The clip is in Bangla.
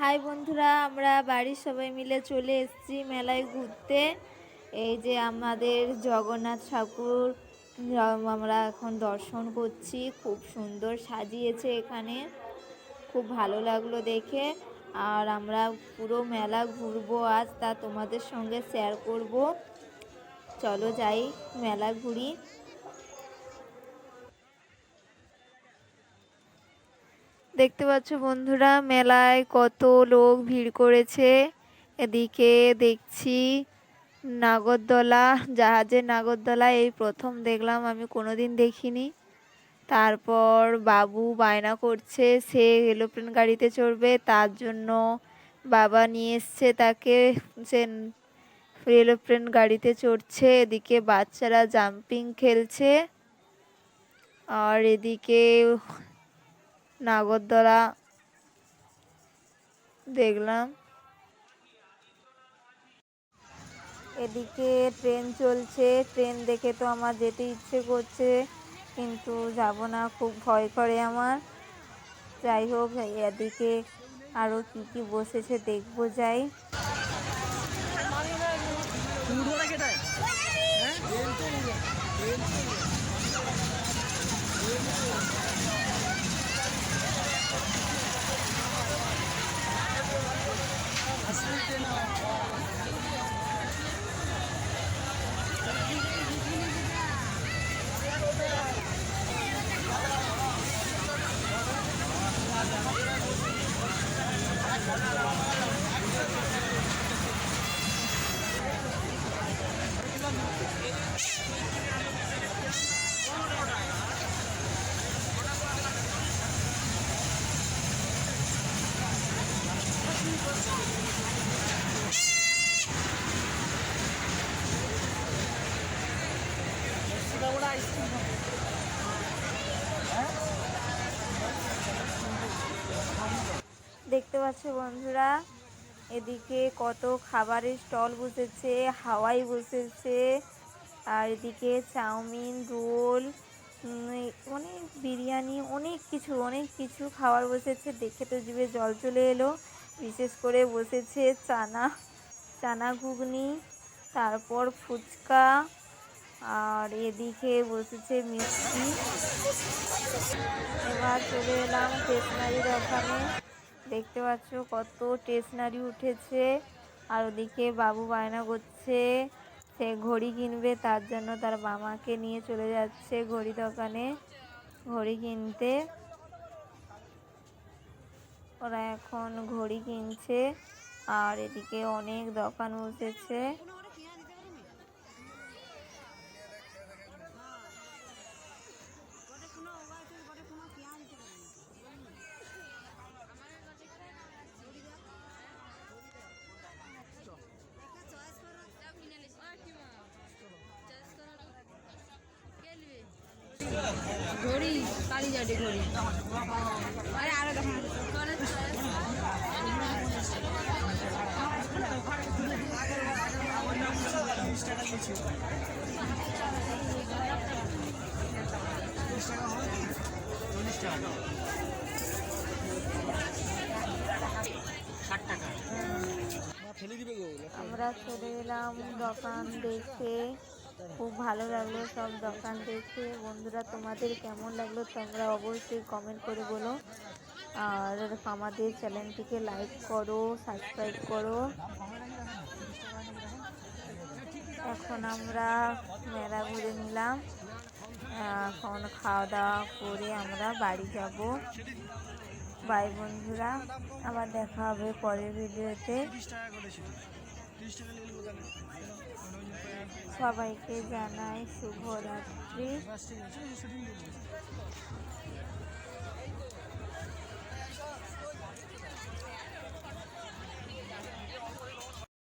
হাই বন্ধুরা, আমরা বাড়ির সবাই মিলে চলে এসেছি মেলায় ঘুরতে। এই যে আমাদের জগন্নাথ ঠাকুর আমরা এখন দর্শন করছি। খুব সুন্দর সাজিয়েছে এখানে। খুব ভালো লাগল দেখে। আর আমরা পুরো মেলা ঘুরবো আজ, তা তোমাদের সঙ্গে শেয়ার করব। চলো যাই, মেলা ঘুরি। দেখতে পাচ্ছ বন্ধুরা, মেলায় কত লোক ভিড় করেছে। এদিকে দেখছি নাগরদোলা, জাহাজের নাগরদোলা, এই প্রথম দেখলাম, আমি কোনোদিন দেখিনি। তারপর বাবু বায়না করছে, সে এরোপ্লেন গাড়িতে চড়বে, তার জন্য বাবা নিয়ে এসছে তাকে, সে এরোপ্লেন গাড়িতে চড়ছে। এদিকে বাচ্চারা জাম্পিং খেলছে, আর এদিকে নাগরদোলা দেখলাম। এদিকে ট্রেন চলছে, ট্রেন দেখে তো আমার যেতে ইচ্ছে করছে, কিন্তু যাব না, খুব ভয় করে আমার। যাই হোক, এদিকে আরও কী কী বসেছে দেখব যাই। Let's go. দেখতে পাচ্ছ বন্ধুরা, এদিকে কত খাবারের স্টল বসেছে, হাওয়াই বসেছে, আর এদিকে চাউমিন, রোল অনেক বিরিয়ানি, অনেক কিছু অনেক কিছু খাবার বসেছে। দেখে তো জিভে জল চলে এলো। বিশেষ করে বসেছে চানা চানা ঘুগনি, তারপর ফুচকা আর এদিকে বসেছে মিষ্টি। এবার চলে এলাম স্টেশনারি দোকানে দেখতে পাচ্ছ কত স্টেশনারি উঠেছে। আর ওদিকে বাবু বায়না করছে। সে ঘড়ি কিনবে, তার জন্য তার মামাকে নিয়ে চলে যাচ্ছে ঘড়ি দোকানে ঘড়ি কিনতে। ওরা এখন ঘড়ি কিনছে। আর এদিকে অনেক দোকান বসেছে। ঘড়ি আরে আরও আমরা চলে এলাম দোকান দেখে খুব ভালো লাগল সব দোকান দেখে। বন্ধুরা, তোমাদের কেমন লাগল তোমরা অবশ্যই কমেন্ট করে বলো। আর আমাদের চ্যানেলটিকে লাইক করো সাবস্ক্রাইব করো। এখন আমরা মেলা ঘুরে নিলাম। এখন খাওয়া দাওয়া করে আমরা বাড়ি যাব। বাই বন্ধুরা, আবার দেখা হবে পরের ভিডিওতে সবাইকে জানাই শুভরাত্রি।